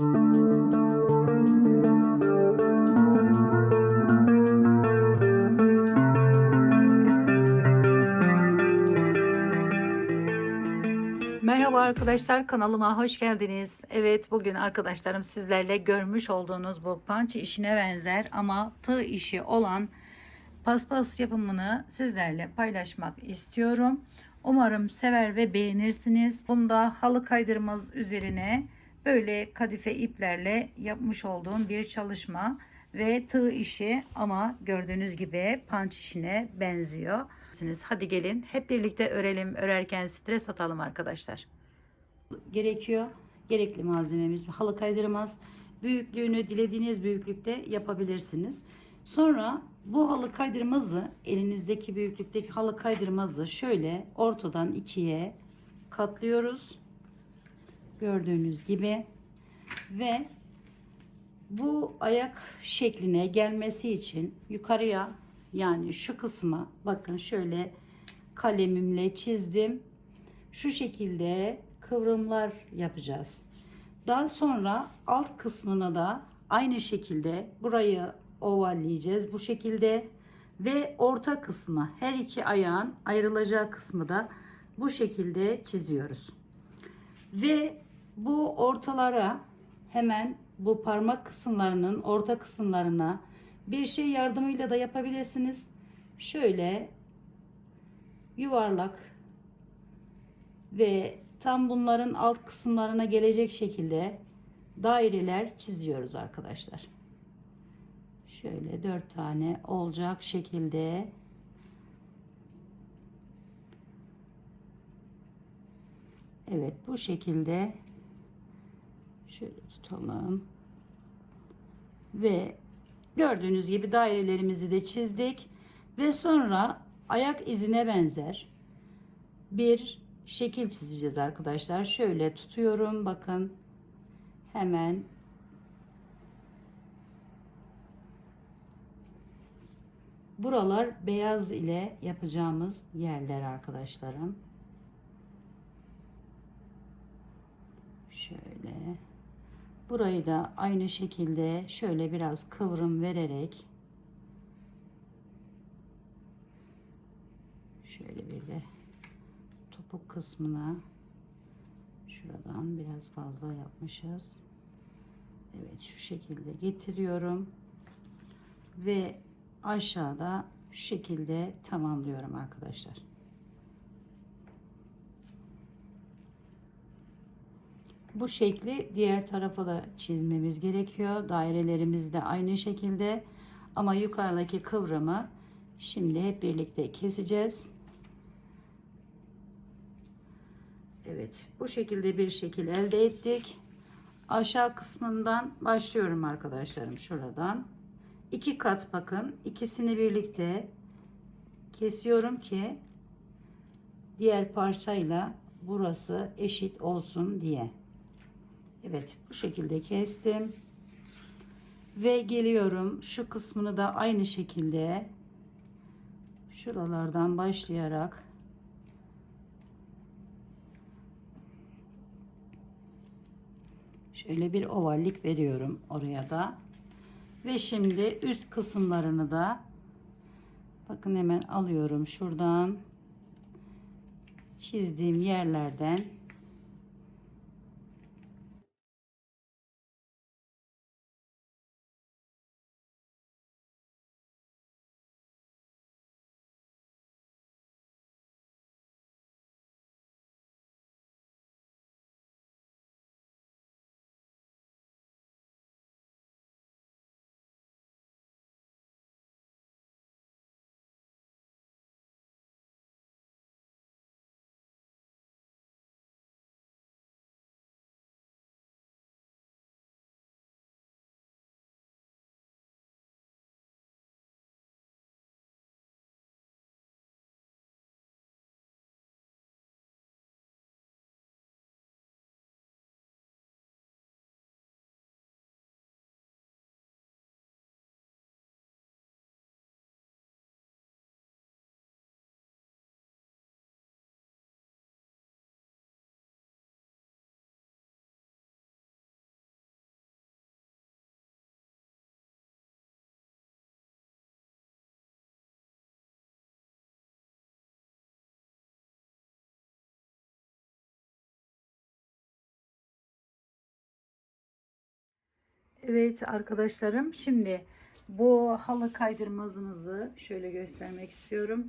Merhaba arkadaşlar kanalıma hoş geldiniz. Evet bugün arkadaşlarım sizlerle görmüş olduğunuz bu punch işine benzer ama tığ işi olan paspas yapımını sizlerle paylaşmak istiyorum. Umarım sever ve beğenirsiniz. Bunda halı kaydırmaz üzerine böyle kadife iplerle yapmış olduğum bir çalışma ve tığ işi ama gördüğünüz gibi punch işine benziyor. Hadi gelin hep birlikte örelim. Örerken stres atalım arkadaşlar. Gerekiyor. Gerekli malzememiz halı kaydırmaz. Büyüklüğünü dilediğiniz büyüklükte yapabilirsiniz. Sonra bu halı kaydırmazı elinizdeki büyüklükteki halı kaydırmazı şöyle ortadan ikiye katlıyoruz. Gördüğünüz gibi ve bu ayak şekline gelmesi için yukarıya yani şu kısma bakın şöyle kalemimle çizdim. Şu şekilde kıvrımlar yapacağız. Daha sonra alt kısmına da aynı şekilde burayı ovalleyeceğiz bu şekilde ve orta kısmı her iki ayağın ayrılacağı kısmı da bu şekilde çiziyoruz. Ve bu ortalara hemen bu parmak kısımlarının orta kısımlarına bir şey yardımıyla da yapabilirsiniz. Şöyle yuvarlak ve tam bunların alt kısımlarına gelecek şekilde daireler çiziyoruz arkadaşlar. Şöyle dört tane olacak şekilde Evet bu şekilde şöyle tutalım. Ve gördüğünüz gibi dairelerimizi de çizdik. Ve sonra ayak izine benzer bir şekil çizeceğiz arkadaşlar. Şöyle tutuyorum bakın. Hemen. Buralar beyaz ile yapacağımız yerler arkadaşlarım. Şöyle Burayı da aynı şekilde şöyle biraz kıvrım vererek şöyle bir de topuk kısmına şuradan biraz fazla yapmışız. Evet şu şekilde getiriyorum ve aşağıda şu şekilde tamamlıyorum arkadaşlar. Bu şekli diğer tarafa da çizmemiz gerekiyor. Dairelerimiz de aynı şekilde. Ama yukarıdaki kıvrımı şimdi hep birlikte keseceğiz. Evet bu şekilde bir şekil elde ettik. Aşağı kısmından başlıyorum arkadaşlarım şuradan. iki kat bakın ikisini birlikte kesiyorum ki diğer parçayla burası eşit olsun diye. Evet bu şekilde kestim. Ve geliyorum şu kısmını da aynı şekilde şuralardan başlayarak şöyle bir ovallik veriyorum oraya da. Ve şimdi üst kısımlarını da bakın hemen alıyorum şuradan çizdiğim yerlerden Evet arkadaşlarım şimdi bu halı kaydırmazımızı şöyle göstermek istiyorum.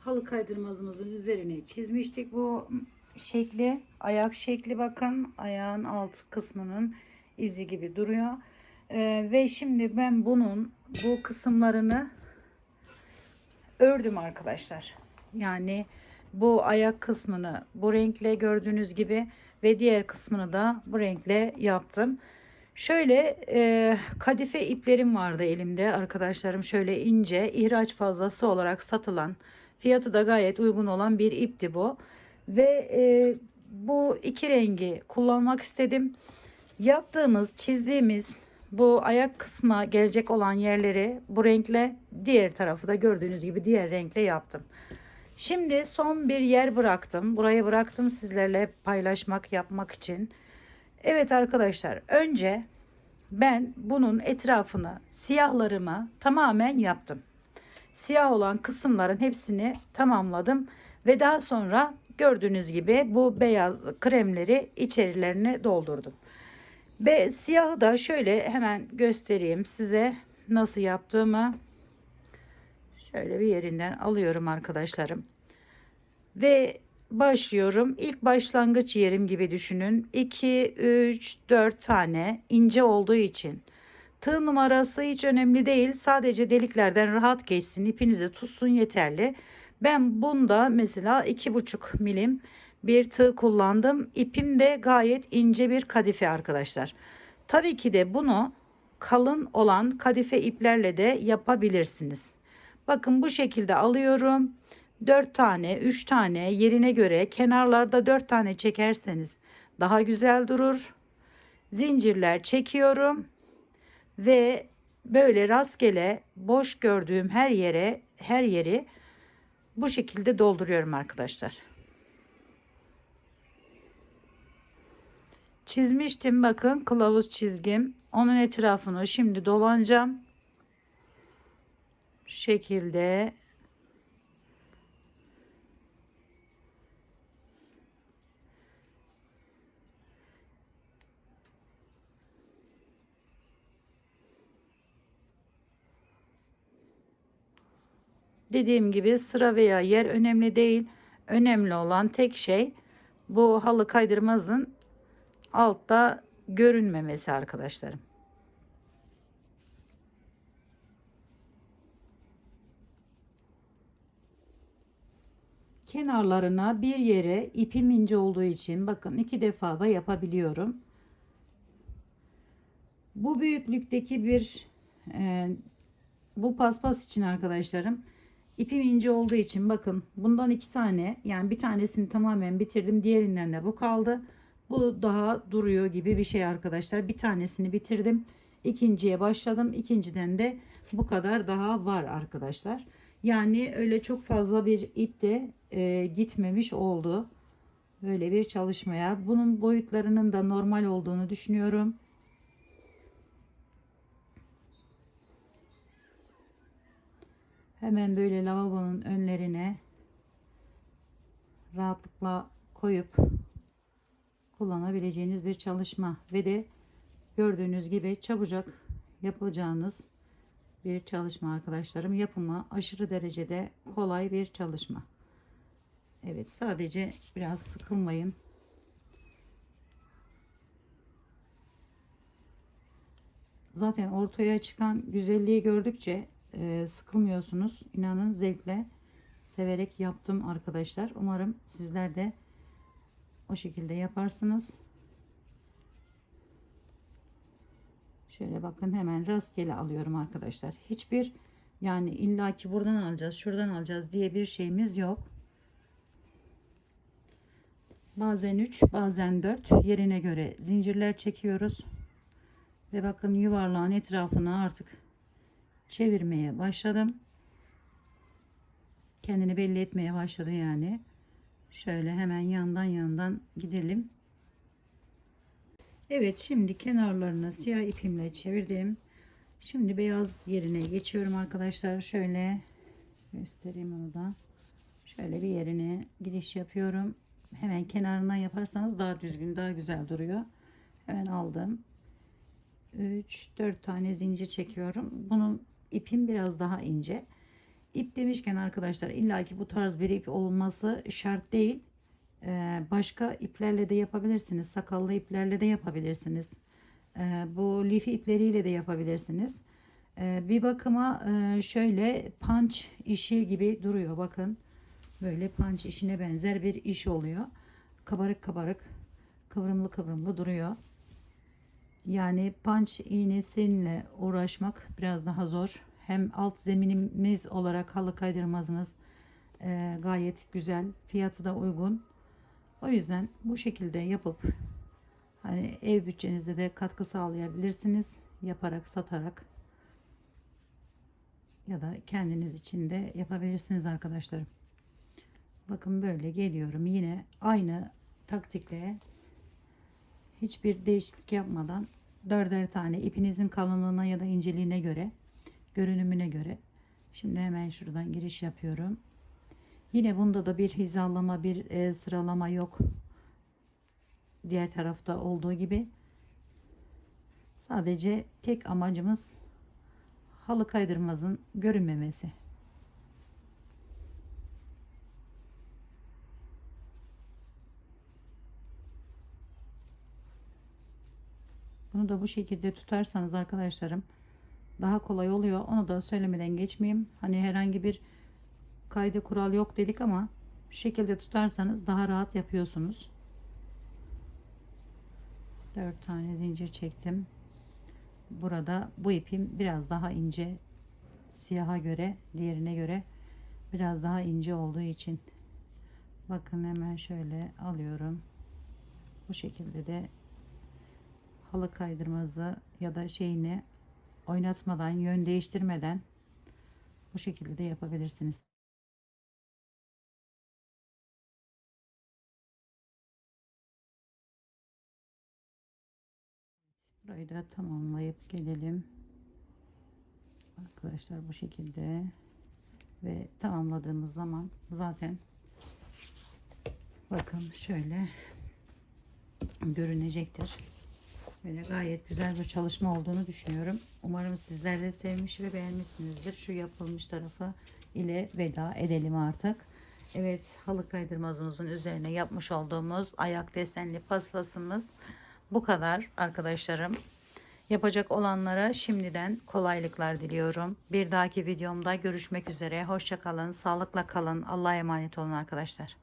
Halı kaydırmazımızın üzerine çizmiştik bu şekli. Ayak şekli bakın. Ayağın alt kısmının izi gibi duruyor. Ee, ve şimdi ben bunun bu kısımlarını ördüm arkadaşlar. Yani bu ayak kısmını bu renkle gördüğünüz gibi ve diğer kısmını da bu renkle yaptım. Şöyle e, kadife iplerim vardı elimde arkadaşlarım. Şöyle ince ihraç fazlası olarak satılan fiyatı da gayet uygun olan bir ipti bu. Ve e, bu iki rengi kullanmak istedim. Yaptığımız çizdiğimiz bu ayak kısmına gelecek olan yerleri bu renkle diğer tarafı da gördüğünüz gibi diğer renkle yaptım. Şimdi son bir yer bıraktım. Burayı bıraktım sizlerle paylaşmak yapmak için. Evet arkadaşlar önce ben bunun etrafını siyahlarımı tamamen yaptım. Siyah olan kısımların hepsini tamamladım ve daha sonra gördüğünüz gibi bu beyaz kremleri içerilerine doldurdum. Ve siyahı da şöyle hemen göstereyim size nasıl yaptığımı. Şöyle bir yerinden alıyorum arkadaşlarım. Ve başlıyorum. İlk başlangıç yerim gibi düşünün. 2, 3, 4 tane ince olduğu için. Tığ numarası hiç önemli değil. Sadece deliklerden rahat geçsin. ipinizi tutsun yeterli. Ben bunda mesela 2,5 milim bir tığ kullandım. İpim de gayet ince bir kadife arkadaşlar. Tabii ki de bunu kalın olan kadife iplerle de yapabilirsiniz. Bakın bu şekilde alıyorum. 4 tane, 3 tane yerine göre kenarlarda 4 tane çekerseniz daha güzel durur. Zincirler çekiyorum ve böyle rastgele boş gördüğüm her yere her yeri bu şekilde dolduruyorum arkadaşlar. Çizmiştim bakın kılavuz çizgim. Onun etrafını şimdi dolanacağım. Şu şekilde Dediğim gibi sıra veya yer önemli değil. Önemli olan tek şey bu halı kaydırmazın altta görünmemesi arkadaşlarım. Kenarlarına bir yere ipim ince olduğu için bakın iki defa da yapabiliyorum. Bu büyüklükteki bir e, bu paspas için arkadaşlarım ipim ince olduğu için bakın bundan iki tane yani bir tanesini tamamen bitirdim diğerinden de bu kaldı. Bu daha duruyor gibi bir şey arkadaşlar. Bir tanesini bitirdim. ikinciye başladım. İkinciden de bu kadar daha var arkadaşlar. Yani öyle çok fazla bir ip de e, gitmemiş oldu. Böyle bir çalışmaya. Bunun boyutlarının da normal olduğunu düşünüyorum. Hemen böyle lavabonun önlerine rahatlıkla koyup kullanabileceğiniz bir çalışma ve de gördüğünüz gibi çabucak yapacağınız bir çalışma arkadaşlarım. Yapımı aşırı derecede kolay bir çalışma. Evet sadece biraz sıkılmayın. Zaten ortaya çıkan güzelliği gördükçe e, sıkılmıyorsunuz. İnanın zevkle severek yaptım arkadaşlar. Umarım sizler de o şekilde yaparsınız. Şöyle bakın hemen rastgele alıyorum arkadaşlar. Hiçbir yani illaki buradan alacağız, şuradan alacağız diye bir şeyimiz yok. Bazen 3, bazen 4 yerine göre zincirler çekiyoruz. Ve bakın yuvarlağın etrafını artık çevirmeye başladım. Kendini belli etmeye başladı yani. Şöyle hemen yandan yandan gidelim. Evet şimdi kenarlarını siyah ipimle çevirdim. Şimdi beyaz yerine geçiyorum arkadaşlar. Şöyle göstereyim onu da. Şöyle bir yerine giriş yapıyorum. Hemen kenarından yaparsanız daha düzgün, daha güzel duruyor. Hemen aldım. 3 4 tane zincir çekiyorum. Bunun ipim biraz daha ince. İp demişken arkadaşlar illaki bu tarz bir ip olması şart değil. Ee, başka iplerle de yapabilirsiniz. Sakallı iplerle de yapabilirsiniz. Ee, bu lifi ipleriyle de yapabilirsiniz. Ee, bir bakıma e, şöyle punch işi gibi duruyor. Bakın böyle punch işine benzer bir iş oluyor. Kabarık kabarık, kıvrımlı kıvrımlı duruyor. Yani punch iğnesiyle uğraşmak biraz daha zor. Hem alt zeminimiz olarak halı kaydırmazımız e, gayet güzel. Fiyatı da uygun. O yüzden bu şekilde yapıp hani ev bütçenize de katkı sağlayabilirsiniz. Yaparak, satarak ya da kendiniz için de yapabilirsiniz arkadaşlarım. Bakın böyle geliyorum. Yine aynı taktikle hiçbir değişiklik yapmadan dörder tane ipinizin kalınlığına ya da inceliğine göre görünümüne göre. Şimdi hemen şuradan giriş yapıyorum. Yine bunda da bir hizalama bir e, sıralama yok. Diğer tarafta olduğu gibi. Sadece tek amacımız halı kaydırmazın görünmemesi Bunu da bu şekilde tutarsanız arkadaşlarım daha kolay oluyor. Onu da söylemeden geçmeyeyim. Hani herhangi bir kaydı kural yok dedik ama şu şekilde tutarsanız daha rahat yapıyorsunuz. 4 tane zincir çektim. Burada bu ipim biraz daha ince. Siyaha göre, diğerine göre biraz daha ince olduğu için bakın hemen şöyle alıyorum. Bu şekilde de halı kaydırmazı ya da şeyini oynatmadan, yön değiştirmeden bu şekilde de yapabilirsiniz. Burayı da tamamlayıp gelelim. Arkadaşlar bu şekilde ve tamamladığımız zaman zaten bakın şöyle görünecektir. Böyle gayet güzel bir çalışma olduğunu düşünüyorum. Umarım sizler de sevmiş ve beğenmişsinizdir. Şu yapılmış tarafı ile veda edelim artık. Evet halı kaydırmazımızın üzerine yapmış olduğumuz ayak desenli paspasımız bu kadar arkadaşlarım. Yapacak olanlara şimdiden kolaylıklar diliyorum. Bir dahaki videomda görüşmek üzere. Hoşçakalın, sağlıkla kalın. Allah'a emanet olun arkadaşlar.